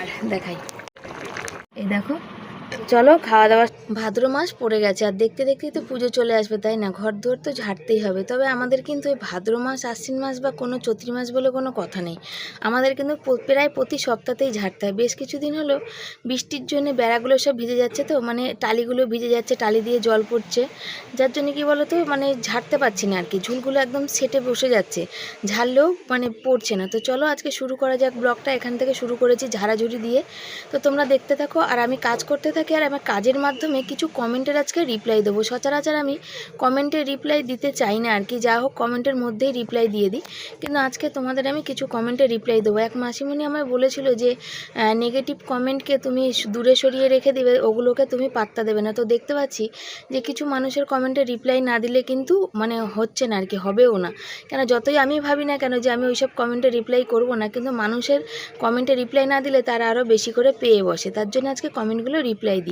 আর দেখাই। এই দেখো চলো খাওয়া দাওয়া ভাদ্র মাস পড়ে গেছে, আর দেখতে দেখতেই তো পুজো চলে আসবে, তাই না? ঘর দুয়ার তো ঝাড়তেই হবে। তবে আমাদের কিন্তু ওই ভাদ্র মাস, আশ্বিন মাস বা কোনো চৈত্রি মাস বলে কোনো কথা নেই। আমাদের কিন্তু প্রায় প্রতি সপ্তাহতেই ঝাড়তে হয়। বেশ কিছুদিন হলো বৃষ্টির জন্য বেড়াগুলো সব ভিজে যাচ্ছে তো মানে টালিগুলো ভিজে যাচ্ছে, টালি দিয়ে জল পড়ছে। যার জন্য কি বলো তো মানে ঝাড়তে পারছি না আর কি ঝুলগুলো একদম সেটে বসে যাচ্ছে। ঝাড়লেও মানে পড়ছে না। তো চলো আজকে শুরু করা যাক ব্লগটা। এখান থেকে শুরু করেছি ঝাড়াঝুড়ি দিয়ে। তো তোমরা দেখতে থাকো, আর আমি কাজ করতে থাকি আর আমার কাজের মাধ্যমে কিছু কমেন্টের আজকে রিপ্লাই দেবো। সচরাচর আমি কমেন্টে রিপ্লাই দিতে চাই না আর কি, যা হোক কমেন্টের মধ্যেই রিপ্লাই দিয়ে দিই। কিন্তু আজকে তোমাদের আমি কিছু কমেন্টে রিপ্লাই দেবো। এক মাসিমণি আমায় বলেছিল যে নেগেটিভ কমেন্টকে তুমি দূরে সরিয়ে রেখে দেবে, ওগুলোকে তুমি পাত্তা দেবে না। তো দেখতে পাচ্ছি যে কিছু মানুষের কমেন্টে রিপ্লাই না দিলে কিন্তু মানে হচ্ছে না আর কি, হবেও না। কেন যতই আমি ভাবি না কেন যে আমি ওইসব কমেন্টে রিপ্লাই করব না, কিন্তু মানুষের কমেন্টে রিপ্লাই না দিলে তারা আরও বেশি করে পেয়ে বসে। তার জন্য আজকে কমেন্টগুলো রিপ্লাই দিই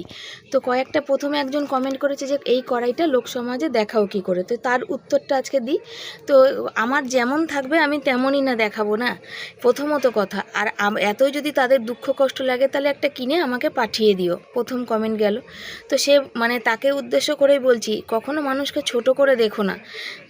তো কয়েকটা প্রথমে একজন কমেন্ট করেছে যে, এই কড়াইটা লোকসমাজে দেখাও কি করে? তো তার উত্তরটা আজকে দিই। তো আমার যেমন থাকবে, আমি তেমনই না দেখাবো না? প্রথমত কথা, আর এতই যদি তাদের দুঃখ কষ্ট লাগে, তাহলে একটা কিনে আমাকে পাঠিয়ে দিও। প্রথম কমেন্ট গেল। তো সে মানে তাকে উদ্দেশ্য করেই বলছি, কখনো মানুষকে ছোট করে দেখো না।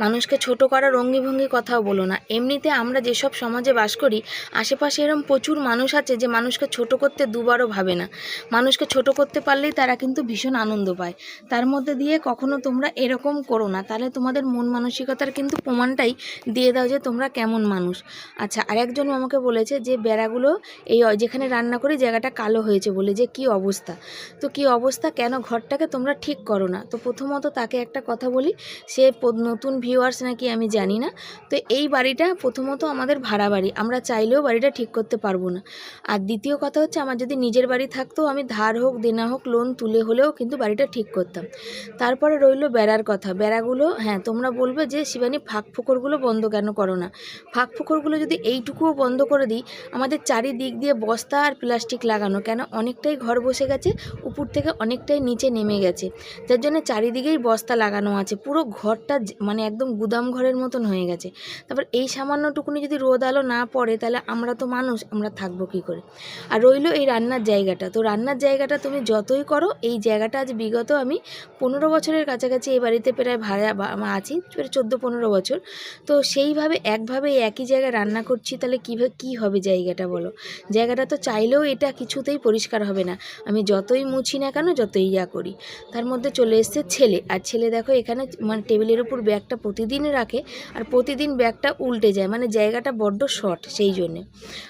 মানুষকে ছোট করার অঙ্গিভঙ্গি কথাও বলো না। এমনিতে আমরা যেসব সমাজে বাস করি, আশেপাশে এরকম প্রচুর মানুষ আছে যে, মানুষকে ছোট করতে দুবারও ভাবে না। মানুষকে ছোট করতে পারলেই তারা কিন্তু ভীষণ আনন্দ পায়। তার মধ্যে দিয়ে কখনো তোমরা এরকম করো না। তাহলে তোমাদের মন মানসিকতার কিন্তু প্রমাণটাই দিয়ে দাও যে তোমরা কেমন মানুষ। আচ্ছা আরেকজন আমাকে বলেছে যে বেড়াগুলো এই যেখানে রান্না করি জায়গাটা কালো হয়েছে বলে যে কি অবস্থা? তো কি অবস্থা? কেন ঘরটাকে তোমরা ঠিক করো না? তো প্রথমত তাকে একটা কথা বলি, সে নতুন ভিউয়ার্স নাকি আমি জানি না। তো এই বাড়িটা প্রথমত আমাদের ভাড়া বাড়ি। আমরা চাইলেও বাড়িটা ঠিক করতে পারব না। আর দ্বিতীয় কথা হচ্ছে, আমার যদি নিজের বাড়ি থাকতো, আমি ধার হোক, দেনা হোক লোন তুলে হলেও কিন্তু বাড়িটা ঠিক করতাম। তারপরে রইল বেড়ার কথা। বেড়াগুলো হ্যাঁ তোমরা বলবে যে, শিবানী, ফাঁক ফুকরগুলো বন্ধ কেন করো না? ফাঁক ফুকরগুলো যদি এইটুকুও বন্ধ করে দিই, আমাদের চারিদিক দিয়ে বস্তা আর প্লাস্টিক লাগানো, কেন অনেকটাই ঘর বসে গেছে, উপর থেকে অনেকটাই নিচে নেমে গেছে। যার জন্য চারিদিকেই বস্তা লাগানো আছে, পুরো ঘরটা মানে একদম গুদাম ঘরের মতন হয়ে গেছে। তারপর এই সামান্যটুকুনি যদি রোদ আলো না পড়ে, তাহলে আমরা তো মানুষ, আমরা থাকব কী করে? আর রইল এই রান্নার জায়গাটা। তো রান্নার জায়গাটা তুমি যতই করো, এই জায়গাটা আজ বিগত আমি পনেরো বছরের কাছাকাছি এই বাড়িতে প্রায় ভাড়া আছি, প্রায় চোদ্দ পনেরো বছর। তো সেইভাবে, একভাবে একই জায়গায় রান্না করছি, তাহলে কীভাবে কী হবে জায়গাটা বলো? জায়গাটা তো চাইলেও এটা কিছুতেই পরিষ্কার হবে না। আমি যতই মুছি না কেন, যতই ইয়া করি। তার মধ্যে চলে এসছে ছেলে। আর ছেলে দেখো, এখানে মানে টেবিলের উপর ব্যাগটা প্রতিদিন রাখে, আর প্রতিদিন ব্যাগটা উল্টে যায়। মানে জায়গাটা বড্ড শর্ট, সেই জন্যে।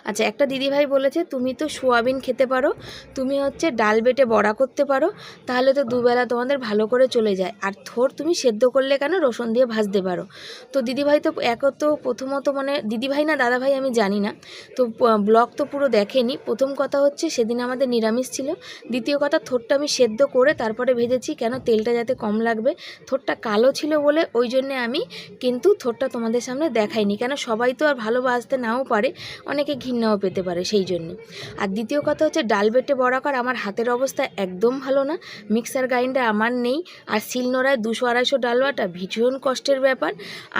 আচ্ছা একটা দিদিভাই বলেছে, তুমি তো সোয়াবিন খেতে পারো, তুমি হচ্ছে ডাল বেটে বড়া করতে পারো, তাহলে তো দুবেলা তোমাদের ভালো করে চলে যায়। আর থোর তুমি সেদ্ধ করলে কেন? রসুন দিয়ে ভাজতে পারো। তো দিদিভাই তো এক তো প্রথমত মানে দিদিভাই না দাদাভাই আমি জানি না। তো ব্লগ তো পুরো দেখেনি। প্রথম কথা হচ্ছে সেদিন আমাদের নিরামিষ ছিল। দ্বিতীয় কথা, থোরটা আমি সেদ্ধ করে তারপরে ভেজেছি। কেন? তেলটা যাতে কম লাগবে। থোরটা কালো ছিল বলে ওই জন্যে আমি কিন্তু থোরটা তোমাদের সামনে দেখাইনি। কেন? সবাই তো আর ভালো বাজতে নাও পারে, অনেকে ঘৃণাও পেতে পারে সেই জন্যে। আর দ্বিতীয় কথা হচ্ছে, ডাল বেটে বড়া কর। আমার হাতের অবস্থা একদম ভালো না। মিক্সার গ্রাইন্ডার আমার নেই, আর শিলনোড়ায় দুশো আড়াইশো ডাল ভীষণ কষ্টের ব্যাপার।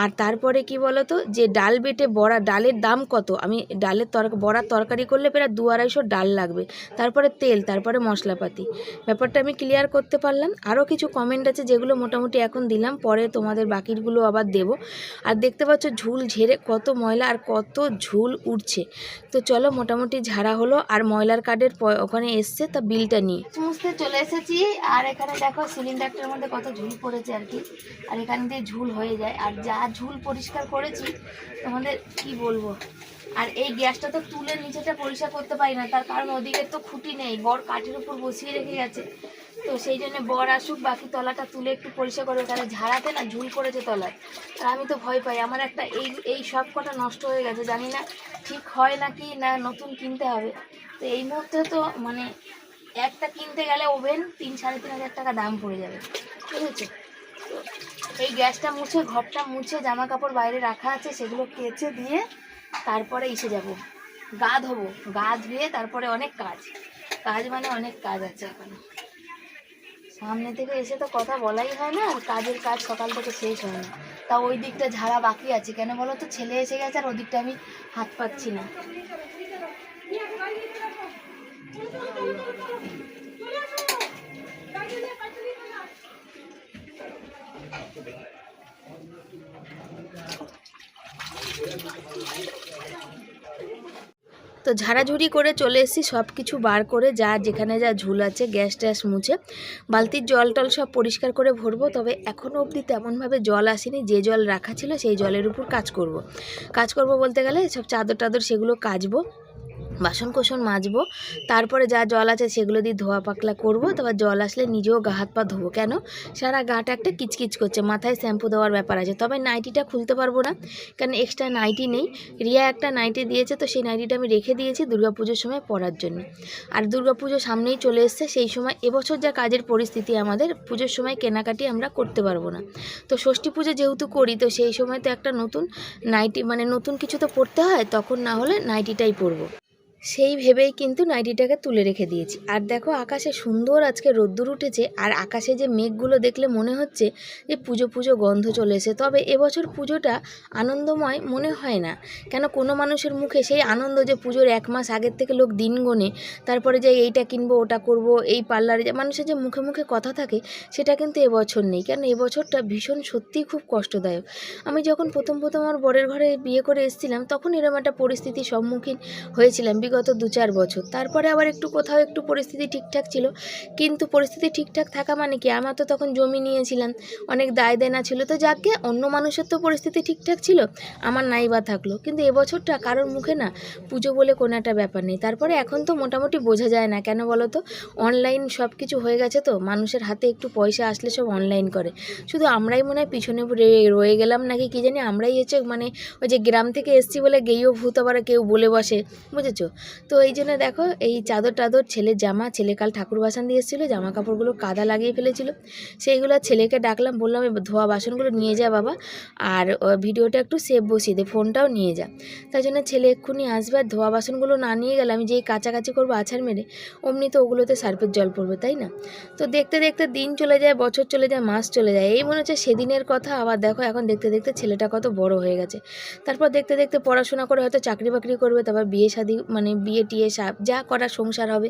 আর তারপরে কি বলতো, যে ডাল বেটে বড়া, ডালের দাম কত? আমি ডালের তর বড়ার তরকারি করলে প্রায় দু আড়াইশো ডাল লাগবে। তারপরে তেল, তারপরে মশলাপাতি। ব্যাপারটা আমি ক্লিয়ার করতে পারলাম। আরও কিছু কমেন্ট আছে যেগুলো মোটামুটি এখন দিলাম, পরে তোমাদের বাকিগুলো আবার দেব। আর দেখতে পাচ্ছ ঝুল ঝেড়ে কত ময়লা আর কত ঝুল উঠছে তো চলো মোটামুটি ঝাড়া হলো, আর ময়লার কার্ডের ওখানে এসছে তা বিলটা নিয়ে। সমস্ত চলে এসেছি। আর এখানে দেখো সিলিন্ডারটার মধ্যে কত ঝুল পড়েছে আর কি। আর এখান দিয়ে ঝুল হয়ে যায়। আর যা ঝুল পরিষ্কার করেছি, তোমাদের কি বলব? আর এই গ্যাসটা তো তুলে নিচেটা পরিষ্কার করতে পারি না। তার কারণ ওদিকে তো খুঁটি নেই। বর কাঠের উপর বসিয়ে রেখে গেছে। তো সেই জন্য বর আসুক, বাকি তলাটা তুলে একটু পরিষ্কার করবে তাহলে ঝাড়াতে না ঝুল পড়েছে তলায়। আর আমি তো ভয় পাই। আমার একটা এই এই সব কটা নষ্ট হয়ে গেছে। জানি না ঠিক হয় নাকি না নতুন কিনতে হবে। তো এই মুহূর্তে তো মানে একটা কিনতে গেলে ওভেন তিন সাড়ে তিন হাজার টাকা দাম পড়ে যাবে। বুঝেছ তো এই গ্যাসটা মুছে, ঘরটা মুছে জামা কাপড় বাইরে রাখা আছে, সেগুলো কেচে দিয়ে তারপরে এসে যাব। গা ধোবো। গা ধুয়ে তারপরে অনেক কাজ। কাজ মানে অনেক কাজ আছে এখন। সামনে থেকে এসে তো কথা বলাই হয় না, আর কাজের কাজ সকাল থেকে শেষ হয় না। তা ওই দিকটা ঝাড়া বাকি আছে। কেন বলো তো? ছেলে এসে গেছে আর ওদিকটা আমি হাত পাচ্ছি না। তো ঝাড়াঝুড়ি করে চলে এসেছি সব কিছু বার করে যা যেখানে যা ঝুল আছে, গ্যাস ট্যাস মুছে বালতির জল টল সব পরিষ্কার করে ভরবো, তবে এখনও অবধি তেমনভাবে জল আসেনি, যে জল রাখা ছিল সেই জলের উপর কাজ করব। কাজ করব বলতে গেলে সব চাদর টাদর সেগুলো কাচবো বাসন কোসন মাজবো, তারপরে যা জল আছে সেগুলো দিয়ে ধোয়া পাকলা করব, তারপর জল আসলে নিজেও গা হাত পা ধোবো। কেন? সারা গাটা একটা কিচকিচ করছে, মাথায় শ্যাম্পু দেওয়ার ব্যাপার আছে। তবে নাইটিটা খুলতে পারব না, কারণ এক্সট্রা নাইটি নেই। রিয়া একটা নাইটি দিয়েছে, তো সেই নাইটিটা আমি রেখে দিয়েছি দুর্গাপুজোর সময় পরার জন্য। আর দুর্গাপুজো সামনেই চলে এসছে, সেই সময় এবছর যা কাজের পরিস্থিতি আমাদের, পুজোর সময় কেনাকাটি আমরা করতে পারব না। তো ষষ্ঠী পুজো যেহেতু করি, তো সেই সময় তো একটা নতুন নাইটি মানে নতুন কিছু তো পড়তে হয়, তখন না হলে নাইটিটাই পরবো। সেই ভেবেই কিন্তু নাইটিটাকে তুলে রেখে দিয়েছি। আর দেখো, আকাশে সুন্দর আজকে রোদ্দুর উঠেছে, আর আকাশে যে মেঘগুলো দেখলে মনে হচ্ছে যে পুজো পুজো গন্ধ চলে এসে তবে এবছর পুজোটা আনন্দময় মনে হয় না। কেন, কোনো মানুষের মুখে সেই আনন্দ যে পুজোর এক মাস আগের থেকে লোক দিন গোনে, তারপরে যে এইটা কিনবো, ওটা করব, এই পার্লারে যে মানুষের যে মুখে মুখে কথা থাকে, সেটা কিন্তু এবছর নেই। কেন, এবছরটা ভীষণ সত্যিই খুব কষ্টদায়ক। আমি যখন প্রথম প্রথম আমার বরের ঘরে বিয়ে করে এসেছিলাম, তখন এরকম একটা পরিস্থিতির সম্মুখীন হয়েছিলাম। বিগত দু চার বছর। তারপরে আবার একটু কোথাও একটু পরিস্থিতি ঠিকঠাক ছিল। কিন্তু পরিস্থিতি ঠিকঠাক থাকা মানে কি? আমার তো তখন জমি নিয়েছিলাম। অনেক দায় দেনা ছিল। তো যাকে অন্য মানুষের তো পরিস্থিতি ঠিকঠাক ছিল, আমার নাই বা থাকল। কিন্তু এবছরটা কারোর মুখে না। পুজো বলে কোনো একটা ব্যাপার নেই। তারপরে এখন তো মোটামুটি বোঝা যায় না। কেন বলো তো? অনলাইন সব কিছু হয়ে গেছে তো? মানুষের হাতে একটু পয়সা আসলে সব অনলাইন করে। শুধু আমরাই মনে হয় পিছনে রয়ে গেলাম নাকি কি জানি? আমরাই হচ্ছে মানে ওই যে গ্রাম থেকে এসছি বলে গেয়েও ভূত আবার কেউ বলে বসে। বুঝেছ? তো এই জন্য দেখো, এই চাদর টাদর ছেলের জামা, ছেলে কাল ঠাকুর বাসন দিয়ে এসেছিল, জামা কাপড়গুলো কাদা লাগিয়ে ফেলেছিল। সেইগুলো ছেলেকে ডাকলাম, বললাম "এই ধোয়া বাসনগুলো নিয়ে যা বাবা, আর ভিডিওটা একটু সেভ বসিয়ে দে, ফোনটাও নিয়ে যা। তাই জন্য ছেলে এক্ষুনি আসবে, আর ধোয়া বাসনগুলো না নিয়ে গেলে আমি যেই কাছাকাছি করব আছাড় মেরে, অমনি তো ওগুলোতে সার্ফের জল পড়বে, তাই না? তো দেখতে দেখতে দিন চলে যায়, বছর চলে যায়, মাস চলে যায়, এই মনে হচ্ছে সেদিনের কথা, আবার দেখো এখন দেখতে দেখতে ছেলেটা কত বড় হয়ে গেছে। তারপর দেখতে দেখতে পড়াশোনা করে হয়তো চাকরি বাকরি করবে, তারপর বিয়ে শাদি মানে বিয়ে টিয়ে সা, যা করা সংসার হবে।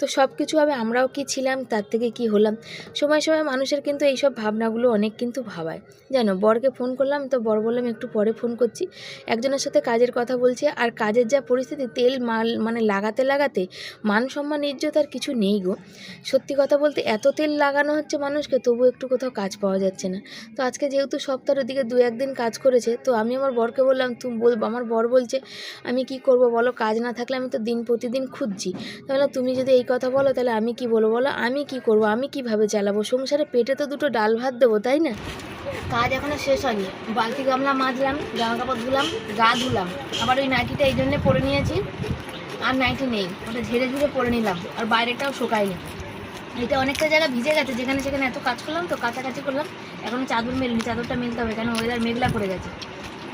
তো সব কিছু হবে আমরাও কি ছিলাম, তার থেকে কি হলাম? সময় সময় মানুষের কিন্তু এইসব ভাবনাগুলো অনেক কিন্তু ভাবায়। জানো, বরকে ফোন করলাম, তো বর বললাম, একটু পরে ফোন করছি। একজনের সাথে কাজের কথা বলছি, আর কাজের যা পরিস্থিতি, তেল, মাল মানে লাগাতে লাগাতে মান সম্মান, ইজ্জত আর কিছু নেই গো। সত্যি কথা বলতে এত তেল লাগানো হচ্ছে মানুষকে তবু একটু কোথাও কাজ পাওয়া যাচ্ছে না। তো আজকে যেহেতু সপ্তাহের দিকে দু একদিন কাজ করেছে, তো আমি আমার বরকে বললাম তুমি বল আমার বর বলছে, আমি কি করব বলো, কাজ না থাকলে আমি তো দিন প্রতিদিন খুঁজছি। তাহলে তুমি যদি এই কথা বলো, তাহলে আমি কি বলব? বলো, আমি কি করব? আমি কীভাবে চালাবো? সংসারে পেটে তো দুটো ডাল ভাত দেবো, তাই না? কাজ এখনও শেষ হয়নি। বালতি গামলা মাজলাম, জামা কাপড় ধুলাম, গা ধুলাম। আবার ওই নাইটিটা এই জন্যে পরে নিয়েছি। আর নাইটি নেই। ওটা ঝেড়ে ঝুড়ে পরে নিলাম। আর বাইরেটাও শুকায়নি। এটা অনেকটা জায়গা ভিজে গেছে। যেখানে সেখানে এত কাজ করলাম তো, কাছাকাছি করলাম। এখনও চাদর মেলিনি। চাদরটা মেলতে হবে। কেন? ওয়েদার মেঘলা করে গেছে।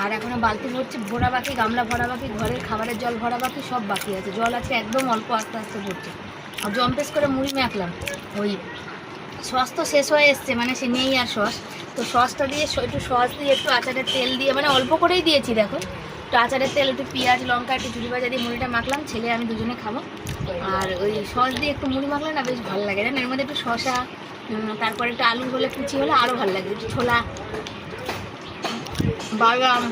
আর এখনও বালতি ভরছে, ভরা বাকি, গামলা ভরা বাকি, ঘরের খাবারের জল ভরা বাকি, সব বাকি আছে। জল আছে একদম অল্প, আস্তে আস্তে পড়ছে আর জম্পেস করে মুড়ি মাখলাম। ওই সস তো শেষ হয়ে এসছে মানে সে নেই আর সস। তো সসটা দিয়ে একটু সস দিয়ে, একটু আচারের তেল দিয়ে মানে অল্প করেই দিয়েছি, দেখো। একটু আচারের তেল, একটু পেঁয়াজ, লঙ্কা, একটু ঝুড়ি ভাজা দিয়ে মুড়িটা মাখলাম, ছেলে আমি দুজনে খাব। আর ওই সস দিয়ে একটু মুড়ি মাখলে না বেশ ভালো লাগে। জানো, এর মধ্যে একটু শশা তারপরে একটু আলু হলে কুচি হলে আরও ভালো লাগে। একটু ছোলা বাদাম।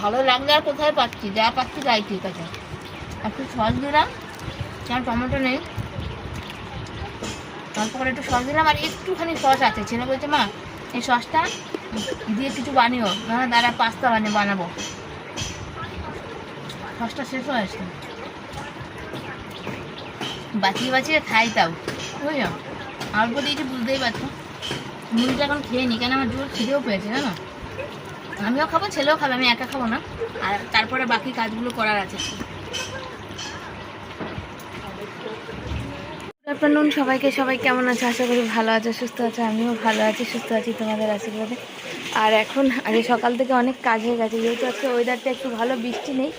ভালো লাগলে আর কোথায় পাচ্ছি? যা পাচ্ছি তাই ঠিক আছে। একটু সস দিলাম। কারণ টমেটো নেই। তারপর একটু সস দিলাম আর একটুখানি সস আছে। ছেলে বলছে, মা, এই সসটা দিয়ে কিছু বানিও না দাঁড়া পাস্তা বানিয়ে বানাবো। সসটা শেষ হয়ে আসছে বাঁচিয়ে বাঁচিয়ে খাই তাও। বুঝলো অল্প দিয়েছি, বুঝতেই পারছ। মুড়িটা এখন খেয়ে নি কেন আমার জোর খিদেও পেয়েছে, জানো? আমিও খাব, ছেলেও খাবে, আমি একা খাব না। আর তারপরে বাকি কাজগুলো করার আছে। আফটারনুন সবাইকে, সবাই কেমন আছে? আশা করি ভালো আছে, সুস্থ আছে, আমিও ভালো আছি, সুস্থ আছি তোমাদের আশীর্বাদে। আর এখন আগে সকাল থেকে অনেক কাজ হয়ে গেছে, যেহেতু আজকে ওয়েদারটা একটু ভালো, বৃষ্টি নেই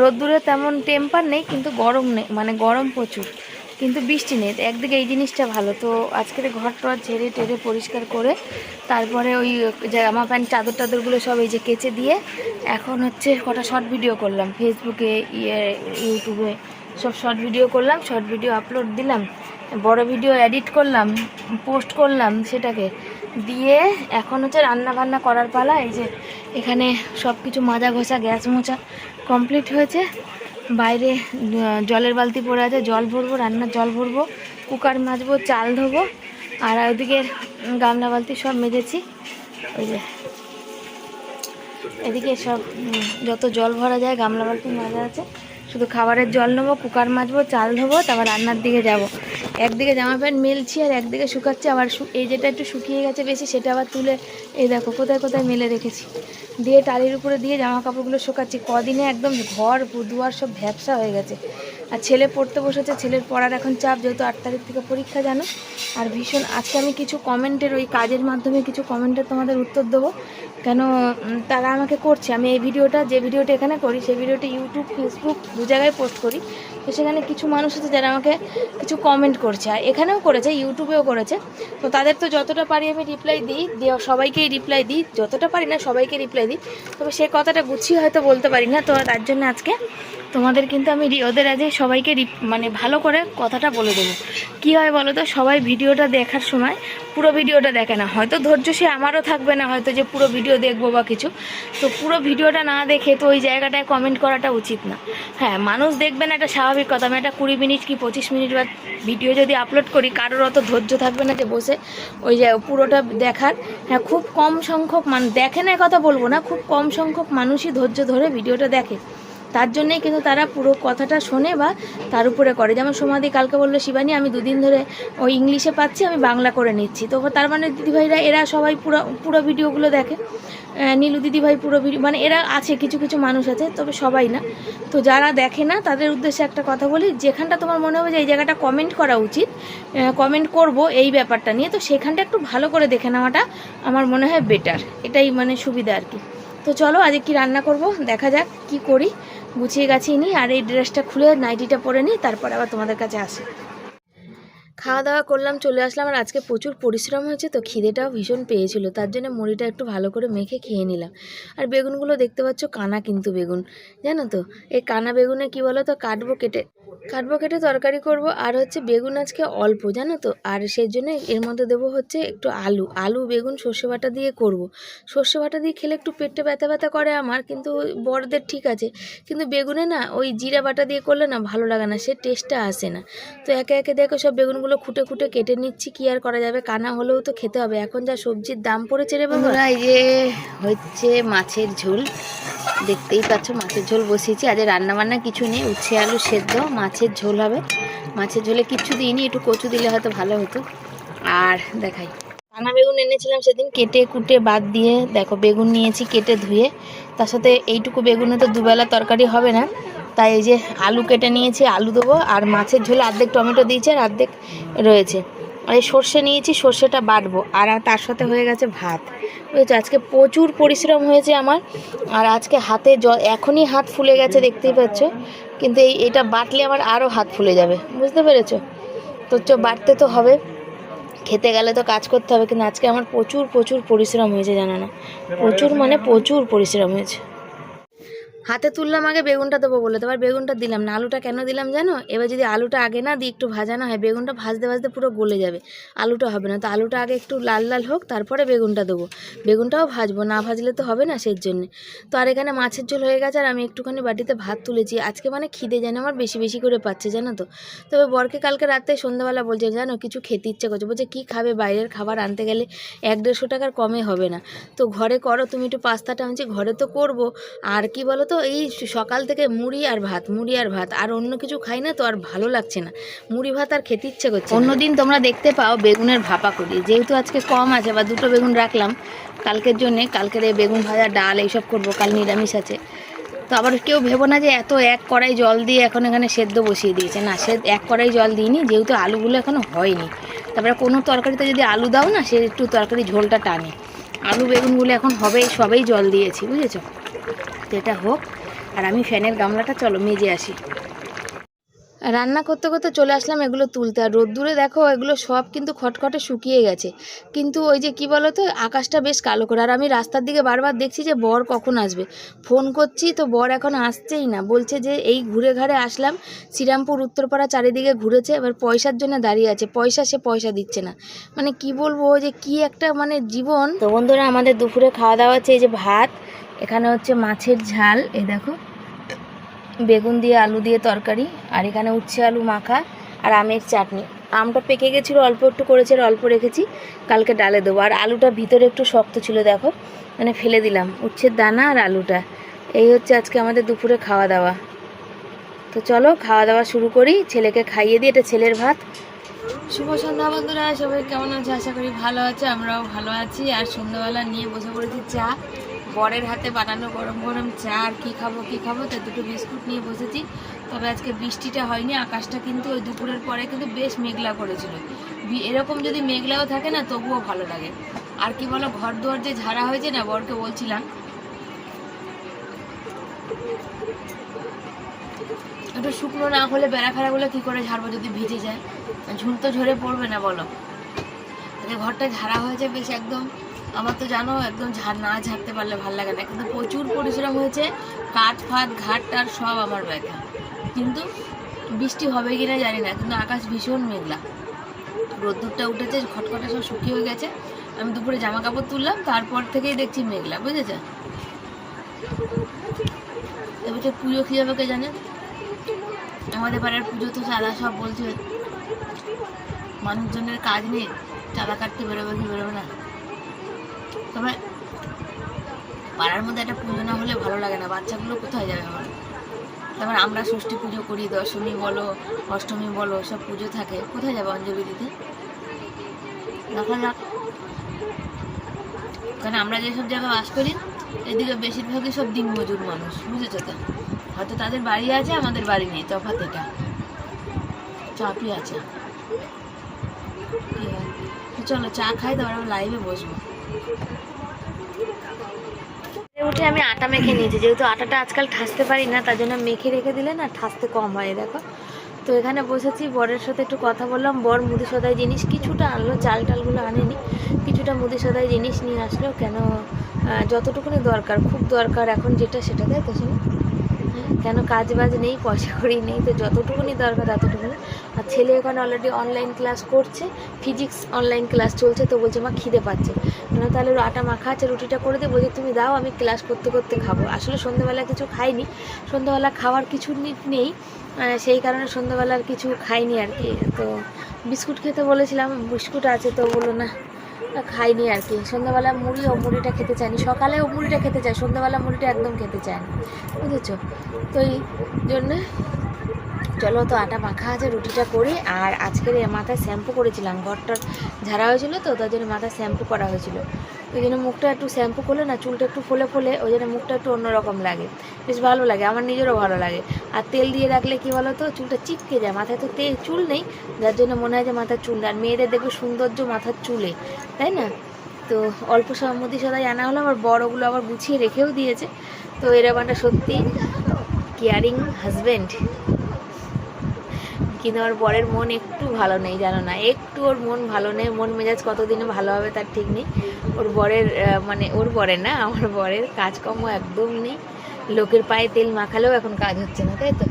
রোদ্দুরে তেমন টেম্পার নেই, কিন্তু গরম নেই মানে গরম প্রচুর। কিন্তু বৃষ্টি নেই। একদিকে এই জিনিসটা ভালো। তো আজকের ঘর টর ঝেড়ে টেরে পরিষ্কার করে তারপরে ওই জামা প্যান্ট চাদর টাদরগুলো সব এই যে কেচে দিয়ে এখন হচ্ছে কটা শর্ট ভিডিও করলাম। ফেসবুকে ইয়ে ইউটিউবে সব শর্ট ভিডিও করলাম। শর্ট ভিডিও আপলোড দিলাম। বড় ভিডিও এডিট করলাম পোস্ট করলাম সেটাকে। দিয়ে এখন হচ্ছে রান্না বান্না করার পালা। এই যে এখানে সব কিছু মাজা ঘষা, গ্যাস মোছা কমপ্লিট হয়েছে। বাইরে জলের বালতি পড়ে আছে, জল ভরবো, রান্নার জল ভরবো, কুকার মাজবো, চাল ধোবো, আর ওইদিকে গামলা বালতি সব মেজেছি। ওই যে, এদিকে সব যত জল ভরা যায়, গামলা বালতি মাজা আছে। শুধু খাবারের জল নেব, কুকার মাজবো, চাল ধোবো, তারপর রান্নার দিকে যাব। একদিকে জামা প্যান্ট মেলছি আর একদিকে শুকাচ্ছি, আবার এই যেটা একটু শুকিয়ে গেছে বেশি, সেটা আবার তুলে, এই দেখো, কোথায় কোথায় মেলে রেখেছি। দিয়ে টালির উপরে দিয়ে জামা কাপড়গুলো শুকাচ্ছি। কদিনে একদম ঘর, দুয়ার সব ভ্যাবসা হয়ে গেছে। আর ছেলে পড়তে বসেছে, ছেলের পড়ার এখন চাপ, যেহেতু আট তারিখ থেকে পরীক্ষা, জানো? আর ভীষণ, আজকে আমি কিছু কমেন্টের ওই কাজের মাধ্যমে কিছু কমেন্টের তোমাদের উত্তর দেবো। কেন তারা আমাকে করছে। আমি এই ভিডিওটা, যে ভিডিওটা এখানে করি, সেই ভিডিওটা ইউটিউব, ফেসবুক দু জায়গায় পোস্ট করি। তো সেখানে কিছু মানুষ আছে যারা আমাকে কিছু কমেন্ট করছে। আর এখানেও করেছে ইউটিউবেও করেছে। তো তাদের তো যতটা পারি আমি রিপ্লাই দিই, দিয়ে সবাইকেই রিপ্লাই দিই। যতটা পারি না সবাইকে রিপ্লাই দিই। তবে সে কথাটা গুছিয়ে হয়তো বলতে পারি না, তো তার জন্য আজকে তোমাদের কিন্তু আমি ওদের আজকে সবাইকে মানে ভালো করে কথাটা বলে দেবো। কী হয় বলো তো? সবাই ভিডিওটা দেখার সময় পুরো ভিডিওটা দেখে না। হয়তো ধৈর্য সে আমারও থাকবে না, হয়তো যে পুরো ভিডিও দেখব বা কিছু। তো পুরো ভিডিওটা না দেখে তো ওই জায়গাটায় কমেন্ট করাটা উচিত না। হ্যাঁ মানুষ দেখবে না এটা স্বাভাবিক কথা। আমি একটা কুড়ি মিনিট কি পঁচিশ মিনিট বা ভিডিও যদি আপলোড করি, কারোর অত ধৈর্য থাকবে না যে বসে ওই যে পুরোটা দেখার। হ্যাঁ খুব কম সংখ্যক মানুষ দেখে না কথা বলব না, খুব কম সংখ্যক মানুষই ধৈর্য ধরে ভিডিওটা দেখে। তার জন্যেই কিন্তু তারা পুরো কথাটা শোনে বা তার উপরে করে। যেমন সমাধি কালকে বলল, শিবানী, আমি দুদিন ধরে ওই ইংলিশে পাচ্ছি, আমি বাংলা করে নিচ্ছি। তো তার মানে দিদিভাইরা, এরা সবাই পুরো পুরো ভিডিওগুলো দেখে। নীলু দিদিভাই পুরো ভিডিও মানে এরা আছে, কিছু কিছু মানুষ আছে, তবে সবাই না। তো যারা দেখে না, তাদের উদ্দেশ্যে একটা কথা বলি, যেখানটা তোমার মনে হবে যে এই জায়গাটা কমেন্ট করা উচিত কমেন্ট করব এই ব্যাপারটা নিয়ে, তো সেখানটা একটু ভালো করে দেখে নেওয়াটা আমার মনে হয় বেটার এটাই মানে সুবিধা আর কি। তো চলো, আজকে কি রান্না করব, দেখা যাক কি করি। গুছিয়ে গাছিয়ে নিই আর এই ড্রেসটা খুলে নাইটিটা পরে নিই তারপর আবার তোমাদের কাছে আসি। খাওয়া দাওয়া করলাম, চলে আসলাম আর আজকে প্রচুর পরিশ্রম হয়েছে তো খিদেটাও ভীষণ পেয়েছিল, তার জন্য মুড়িটা একটু ভালো করে মেখে খেয়ে নিলাম। আর বেগুনগুলো দেখতে পাচ্ছ, কানা কিন্তু বেগুন, জানো তো? এই কানা বেগুনে কি বলো তো কাটবো কেটে কাটবো কেটে তরকারি করব, আর হচ্ছে বেগুন আজকে অল্প, জানো তো? আর সেই জন্য এর মধ্যে দেবো হচ্ছে একটু আলু আলু, বেগুন, সর্ষে বাটা দিয়ে করব। সর্ষে বাটা দিয়ে খেলে একটু পেটে ব্যথা ব্যথা করে আমার, কিন্তু বড়দের ঠিক আছে, কিন্তু বেগুনে না ওই জিরা বাটা দিয়ে করলে না ভালো লাগে না, সে টেস্টটা আসে না। তো একে একে দেখো সব বেগুনগুলো খুঁটে খুঁটে কেটে নিচ্ছি কি আর করা যাবে? কানা হলেও তো খেতে হবে। এখন যা সবজির দাম পড়েছে রে বাবা। এই যে হচ্ছে মাছের ঝোল দেখতেই পাচ্ছ মাছের ঝোল বসিয়েছি। আজ রান্না বান্না কিছু নেই উচ্ছে আলু সেদ্ধ মাছের ঝোল হবে। মাছের ঝোলে কিচ্ছু দিইনি একটু কচু দিলে হয়তো ভালো হতো। আর দেখাই। কানা বেগুন এনেছিলাম সেদিন। কেটে কুটে বাদ দিয়ে দেখো বেগুন নিয়েছি কেটে ধুয়ে। তার সাথে এইটুকু বেগুনে তো দুবেলা তরকারি হবে না। তাই এই যে আলু কেটে নিয়েছি, আলু দেবো, আর মাছের ঝোলে অর্ধেক টমেটো দিয়েছি আর অর্ধেক রয়েছে। আর এই সর্ষে নিয়েছি, সর্ষেটা বাটবো, আর তার সাথে হয়ে গেছে ভাত। বুঝেছ? আজকে প্রচুর পরিশ্রম হয়েছে আমার, আর আজকে হাতে জ, এখনই হাত ফুলে গেছে, দেখতেই পাচ্ছ। কিন্তু এই, এটা বাটলে আমার আরও হাত ফুলে যাবে, বুঝতে পেরেছ? তো চ, বাটতে তো হবে। খেতে গেলে তো কাজ করতে হবে, কিন্তু আজকে আমার প্রচুর প্রচুর পরিশ্রম হয়েছে, জানো না? প্রচুর মানে প্রচুর পরিশ্রম হয়েছে। হাতে তুললাম আগে বেগুনটা দেবো বলে তো এবার বেগুনটা দিলাম। না, আলুটা কেন দিলাম জানো? এবার যদি আলুটা আগে না দিই, একটু ভাজানো হয়, বেগুনটা ভাজতে ভাজতে পুরো গলে যাবে। আলুটা হবে না, তো আলুটা আগে একটু লাল লাল হোক, তারপরে বেগুনটা দেবো। বেগুনটাও ভাজবো, না ভাজলে তো হবে না সেই জন্যে। তো আর এখানে মাছের ঝোল হয়ে গেছে, আর আমি একটুখানি বাটিতে ভাত তুলেছি। আজকে মানে খিদে যেন আমার বেশি বেশি করে পাচ্ছে, জানো তো? তবে বরকে কালকে রাতে সন্ধ্যাবেলা বলছে, জানো, কিছু খেতে ইচ্ছে করছে। বলছে, কী খাবে? বাইরের খাবার আনতে গেলে এক দেড়শো টাকার কমে হবে না। তো ঘরে করো, তুমি একটু পাস্তাটা আনছি, ঘরে তো করব। আর কি বলো তো এই সকাল থেকে মুড়ি আর ভাত, মুড়ি আর ভাত, আর অন্য কিছু খাই না তো আর ভালো লাগছে না। মুড়ি ভাত আর খেতে ইচ্ছে করছে অন্যদিন তোমরা দেখতে পাও বেগুনের ভাপা করি। যেহেতু আজকে কম আছে, বা দুটো বেগুন রাখলাম, কালকের জন্যে, কালকের এই বেগুন ভাজা, ডাল এইসব করব, কাল নিরামিষ আছে। তো আবার কেউ ভেবো না যে এত এক কড়াই জল দিয়ে এখন এখানে সেদ্ধ বসিয়ে দিয়েছে। না, সে এক কড়াই জল দিইনি, যেহেতু আলুগুলো এখনও হয়নি। তারপরে কোনো তরকারিতে যদি আলু দাও না, সে একটু তরকারি ঝোলটা টানে। আলু বেগুনগুলো এখন হবেই, সবেই জল দিয়েছি, বুঝেছ? তো এটা হোক। আর আমি ফ্যানের গামলাটা, চলো মেজে আসি। রান্না করতে করতে চলে আসলাম এগুলো তুলতে। আর রোদ্দুরে দেখো, এগুলো সব কিন্তু খটখটে শুকিয়ে গেছে। কিন্তু ওই যে কি বলো তো আকাশটা বেশ কালো করে। আর আমি রাস্তার দিকে বারবার দেখছি যে বর কখন আসবে। ফোন করছি তো বর এখন আসছেই না। বলছে যে এই ঘুরে ঘাড়ে আসলাম। শ্রীরামপুর, উত্তরপাড়া চারিদিকে ঘুরেছে। এবার পয়সার জন্য দাঁড়িয়ে আছে। পয়সা সে পয়সা দিচ্ছে না। মানে কি বলব যে কি একটা মানে জীবন। তো বন্ধুরা, আমাদের দুপুরে খাওয়া দাওয়া হচ্ছে এই যে ভাত। এখানে হচ্ছে মাছের ঝাল, এই দেখো। বেগুন দিয়ে আলু দিয়ে তরকারি, আর এখানে উচ্ছে আলু মাখা, আর আমের চাটনি। আমটা পেকে গেছিল, অল্প একটু করেছে, আর অল্প রেখেছি। কালকে ডালে দেবো। আর আলুটা ভিতরে একটু শক্ত ছিল, দেখো। মানে ফেলে দিলাম, উচ্ছের দানা আর আলুটা। এই হচ্ছে আজকে আমাদের দুপুরে খাওয়া দাওয়া। তো চলো, খাওয়া দাওয়া শুরু করি। ছেলেকে খাইয়ে দিই, এটা ছেলের ভাত। শুভ সন্ধ্যা বন্ধুরা, সবাই কেমন আছে? আশা করি ভালো আছে, আমরাও ভালো আছি। আর সন্ধ্যাবেলা নিয়ে বসে পড়েছি চা। বরের হাতে বানানো গরম গরম চা, আর কী খাব কী খাব, তো দুটো বিস্কুট নিয়ে বসেছি। তবে আজকে বৃষ্টিটা হয়নি, আকাশটা কিন্তু ওই দুপুরের পরে কিন্তু বেশ মেঘলা করেছিল। এরকম যদি মেঘলাও থাকে না, তবুও ভালো লাগে। আর কি বলো ঘর দুয়ার যে ঝাড়া হয়েছে না, বরকে বলছিলাম। একটু শুকনো না হলে বেড়া ফেড়াগুলো কী করে ঝাড়বো যদি ভিজে যায়? ঝুল তো ঝরে পড়বে না, বলো। তাহলে ঘরটা ঝাড়া হয়েছে বেশ একদম। আমার তো জানো, একদম ঝাড় না ঝাড়তে পারলে ভালো লাগে না। কিন্তু প্রচুর পরিশ্রম হয়েছে, কাঠ ফাট ঘাট টাট সব আমার ব্যথা কিন্তু বৃষ্টি হবে কি না জানি না, কিন্তু আকাশ ভীষণ মেঘলা। রোদ্দুরটা উঠেছে, খটখটে সব শুকিয়ে হয়ে গেছে। আমি দুপুরে জামা কাপড় তুললাম, তারপর থেকেই দেখছি মেঘলা, বুঝেছে? এবছর পুজো কী হবে কে জানে? আমাদের পাড়ার পুজো তো চাঁদা সব বলছে, মানুষজনের কাজ নেই চাঁদা কাটতে বেরোবে কি বেরোবে না। তবে পাড়ার মধ্যে একটা পুজো না হলে ভালো লাগে না। বাচ্চাগুলো কোথায় যাবে আমার তারপর আমরা ষষ্ঠী পুজো করি, দশমী বলো, অষ্টমী বলো, সব পুজো থাকে। কোথায় যাবে অঞ্জলি দিতে? দেখা যাক। কারণ আমরা যেসব জায়গায় বাস করি, এদিকে বেশিরভাগই সব দিনমজুর মানুষ, বুঝেছ তো? হয়তো তাদের বাড়ি আছে, আমাদের বাড়ি নেই, তফাৎ এটা। চাপই আছে। চলো, চা খাই, তারপর আমরা লাইভে বসবো। উঠে আমি আটা মেখে নিয়েছি, যেহেতু আটাটা আজকাল ঠাসতে পারি না, তার জন্য মেখে রেখে দিলে না ঠাসতে কম হয়, দেখো। তো এখানে বসেছি, বরের সাথে একটু কথা বললাম। বর মুদি সদাই জিনিস কিছুটা আনলো, চাল টালগুলো আনেনি, কিছুটা মুদি সদাই জিনিস নিয়ে আসলো, কেন যতটুকুনি দরকার, খুব দরকার এখন যেটা সেটা দেয় তো কেন কাজ বাজ নেই পয়সা করি নেই তো যতটুকুনি দরকার ততটুকুনি। আর ছেলে এখন অলরেডি অনলাইন ক্লাস করছে ফিজিক্স অনলাইন ক্লাস চলছে তো বলছে মা খিদে পাচ্ছে। কেন তাহলে আটা মাখা আছে রুটিটা করে দিয়ে বলছে তুমি দাও আমি ক্লাস করতে করতে খাব। আসলে সন্ধ্যেবেলা কিছু খাইনি সন্ধ্যেবেলা খাওয়ার কিছু নেই সেই কারণে সন্ধ্যেবেলা আর কিছু খাইনি আর কি। তো বিস্কুট খেতে বলেছিলাম বিস্কুট আছে। তো বলল না না, খাইনি আর কি। সন্ধ্যাবেলা মুড়ি ও মুড়িটা খেতে চায়নি সকালে ও মুড়িটা খেতে চায়, সন্ধ্যাবেলা মুড়িটা একদম খেতে চায় না। বুঝেছ? তো এই জন্যে চলো তো আটা মাখা আছে, রুটিটা করি। আর আজকের মাথায় শ্যাম্পু করেছিলাম। ঘরটার ঝাড়া হয়েছিল তো, তার জন্য মাথায় শ্যাম্পু করা হয়েছিল। ওই জন্য মুখটা একটু শ্যাম্পু করলে না, চুলটা একটু ফুলে ফুলে, ওই জন্য মুখটা একটু অন্যরকম লাগে। বেশ ভালো লাগে, আমার নিজেরও ভালো লাগে। আর তেল দিয়ে রাখলে কি বলো তো চুলটা চিপকে যায়, মাথায় তো তেল, চুল নেই। যার জন্য মনে হয় যে মাথার চুল আর মেয়েদের দেখবে সৌন্দর্য মাথার চুলে, তাই না? তো অল্প সম্মতি সদাই আনা হলো, আমার বড়গুলো আবার গুছিয়ে রেখেও দিয়েছে। তো এরকম একটা সত্যি কেয়ারিং হাজব্যান্ড কিন্তু আমার বরের মন একটু ভালো নেই, জানো না? একটু ওর মন ভালো নেই, মন মেজাজ কতদিনে ভালো হবে তার ঠিক নেই। ওর বরের মানে ওর বরে না, আমার বরের কাজকর্ম একদম নেই। লোকের পায়ে তেল মাখালেও এখন কাজ হচ্ছে না, তাই তো?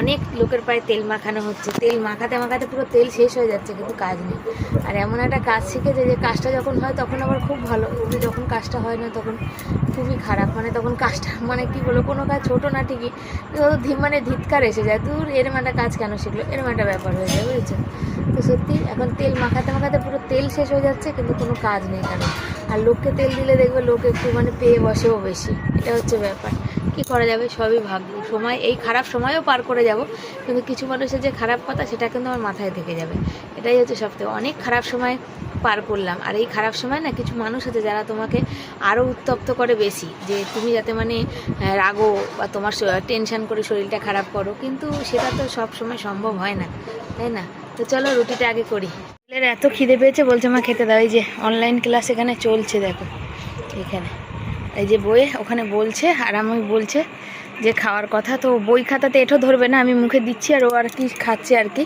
অনেক লোকের পায়ে তেল মাখানো হচ্ছে, তেল মাখাতে মাখাতে পুরো তেল শেষ হয়ে যাচ্ছে, কিন্তু কাজ নেই। আর এমন একটা কাজ শিখেছে যে কাজটা যখন হয় তখন আবার খুব ভালো, কিন্তু যখন কাজটা হয় না তখন খুবই খারাপ। মানে তখন কাজটা মানে কি বলো কোনো কাজ ছোটো না ঠিকই মানে ধিৎকার এসে যায়, দূর, এরম একটা কাজ কেন শিখলো? এরম একটা ব্যাপার হয়ে যায়, বুঝেছ? তো সত্যি এখন তেল মাখাতে মাখাতে পুরো তেল শেষ হয়ে যাচ্ছে, কিন্তু কোনো কাজ নেই কেন আর লোককে তেল দিলে দেখবে লোক একটু মানে পেয়ে বসেও বেশি। এটা হচ্ছে ব্যাপার। কি করা যাবে সবই ভাগ্য সময়, এই খারাপ সময়ও পার করে যাব, কিন্তু কিছু মানুষের যে খারাপ কথা সেটা কিন্তু আমার মাথায় থেকে যাবে। এটাই হচ্ছে সবথেকে, অনেক খারাপ সময় পার করলাম, আর এই খারাপ সময় না কিছু মানুষ আছে যারা তোমাকে আরও উত্তপ্ত করে বেশি, যে তুমি যাতে মানে রাগো বা তোমার টেনশন করে শরীরটা খারাপ করো, কিন্তু সেটা তো সব সময় সম্ভব হয় না, তাই না? তো চলো রুটিটা আগে করি। এত খিদে পেয়েছে, বলছে মা খেতে দাও, এই যে অনলাইন ক্লাস এখানে চলছে দেখো, এখানে। এই যে বইয়ে ওখানে বলছে, আর আমি বলছে যে খাওয়ার কথা। তো বই খাতাতে এঠো ধরবে না, আমি মুখে দিচ্ছি আর ও আর কি খাচ্ছে আর কি।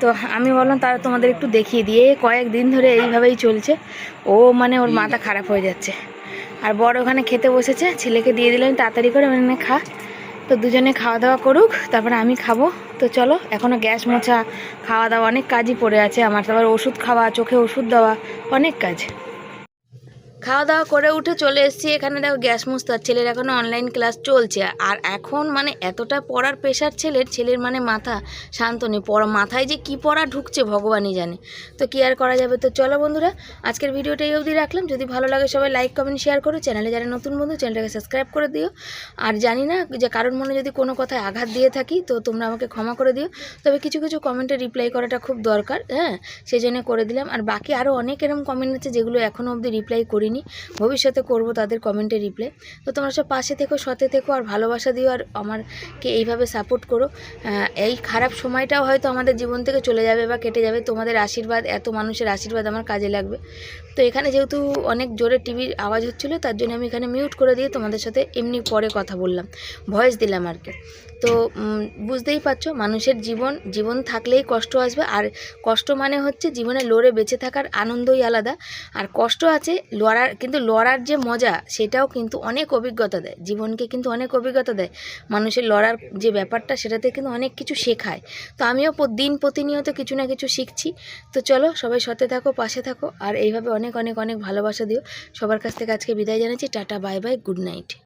তো আমি বললাম, তারা তোমাদের একটু দেখিয়ে দিয়ে কয়েকদিন ধরে এইভাবেই চলছে। ও মানে ওর মাথা খারাপ হয়ে যাচ্ছে। আর বড় ওখানে খেতে বসেছে, ছেলেকে দিয়ে দিলাম, তাড়াতাড়ি করে মানে খা। তো দুজনে খাওয়া দাওয়া করুক, তারপরে আমি খাব। তো চলো এখনও গ্যাস মোছা খাওয়া দাওয়া অনেক কাজই পড়ে আছে। আমার তারপর ওষুধ খাওয়া, চোখে ওষুধ দেওয়া, অনেক কাজ। খাওয়া দাওয়া করে উঠে চলে এসেছি। এখানে দেখো গ্যাস মুছতে আর ছেলের এখনও অনলাইন ক্লাস চলছে। আর এখন মানে এতটা পড়ার প্রেশার ছেলের ছেলের মানে মাথা শান্ত নেই। পড়া, মাথায় যে কি পড়া ঢুকছে ভগবানই জানে। তো কি আর করা যাবে? তো চলো বন্ধুরা, আজকের ভিডিওটা এই অবধি রাখলাম। যদি ভালো লাগে সবাই লাইক কমেন্ট শেয়ার করো। চ্যানেলে যারা নতুন বন্ধু চ্যানেলটাকে সাবস্ক্রাইব করে দিও। আর জানি না যে কারোর মনে যদি কোনো কথায় আঘাত দিয়ে থাকি, তো তোমরা আমাকে ক্ষমা করে দিও। তবে কিছু কিছু কমেন্টে রিপ্লাই করাটা খুব দরকার হ্যাঁ? সেই জন্য করে দিলাম। আর বাকি আরও অনেক এরকম কমেন্ট আছে যেগুলো এখনও অবধি রিপ্লাই করিনি। ভবিষ্যতে করব তাদের কমেন্টে রিপ্লাই তো তোমরা সব পাশে থেকো সতে থেকো, আর ভালোবাসা দিও, আর আমারকে এইভাবে সাপোর্ট করো। এই খারাপ সময়টাও হয়তো আমাদের জীবন থেকে চলে যাবে বা কেটে যাবে। তোমাদের আশীর্বাদ, এত মানুষের আশীর্বাদ আমার কাজে লাগবে। তো এখানে যেহেতু অনেক জোরে টিভির আওয়াজ হচ্ছিল, তার জন্য আমি এখানে মিউট করে দিয়ে তোমাদের সাথে এমনি পরে কথা বললাম। ভয়েস দিলাম আর কি। তো বুঝতেই পারছ, মানুষের জীবন জীবন থাকলেই কষ্ট আসবে। আর কষ্ট মানে হচ্ছে জীবনে লড়ে বেঁচে থাকার আনন্দই আলাদা। আর কষ্ট আছে লড়ার, কিন্তু লড়ার যে মজা, সেটাও কিন্তু অনেক অভিজ্ঞতা দেয়। জীবনকে কিন্তু অনেক অভিজ্ঞতা দেয়। মানুষের লড়ার যে ব্যাপারটা, সেটাতে কিন্তু অনেক কিছু শেখায়। তো আমিও দিন প্রতিনিয়ত কিছু না কিছু শিখছি। তো চলো, সবাই সতে থাকো, পাশে থাকো। আর এইভাবে অনেক অনেক অনেক ভালোবাসা দিও। সবার কাছ থেকে আজকে বিদায় জানাচ্ছি। Tata, bye bye, good night.